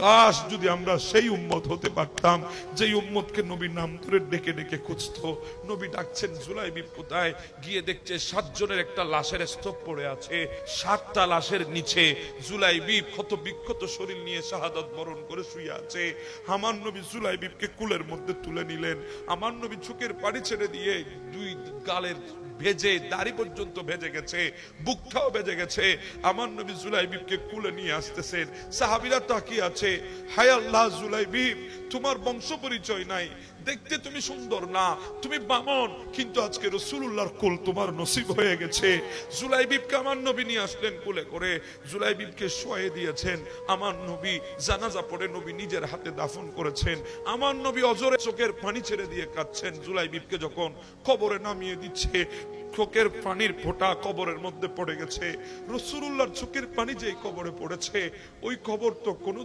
কাশ যদি আমরা সেই উম্মত হতে পারতাম, যেই উম্মতকে নবী নাম ধরে ডেকে ডেকে খুঁজতো, নবী ডাকছেন জুলাই কোথায় গিয়ে দেখছে সাতজনের একটা লাশের স্তূপ পড়ে আছে, সাতটা লাশের নিচে জুলাই বিপ ক্ষত বিক্ষত শরীর নিয়ে শাহাদত বরণ করে শুয়ে আছে। আমার নবী জুলাই বিপকে কুলের মধ্যে তুলে নিলেন। আমার নবী চোখের পানি ছেড়ে দিয়ে দুই গালের ভেজে, দাড়ি পর্যন্ত ভেজে গেছে, বুকটাও ভেজে গেছে। আমার নবী জুলাইবিবকে কুলে নিয়ে আসতেছেন। সাহাবিরা তাকিয়ে আছে হায় আল্লাহ জুলাইবিব, তোমার বংশ পরিচয় নাই। দেখতে তুমি সুন্দর না, তুমি বামন। কিন্তু আজকে রসুল্লাহর কুল তোমার নসিব হয়ে গেছে। জুলাইবিবকে আমার নবী নিয়ে আসলেন কুলে করে। জুলাইবিবকে শোয়ে দিয়েছেন। আমার নবী জানাজা পড়ে নবী নিজের হাতে দাফন করেছেন। আমার নবী অজরে চোখের পানি ছেড়ে দিয়ে কাঁদছেন। জুলাইবিবকে যখন কবরে নামিয়ে দিচ্ছে, চোখের পানির ফোঁটা কবরের মধ্যে পড়ে গেছে। রসুল্লাহর চোখের পানি যে কবরে পড়েছে, ওই কবর তো কোনোদিন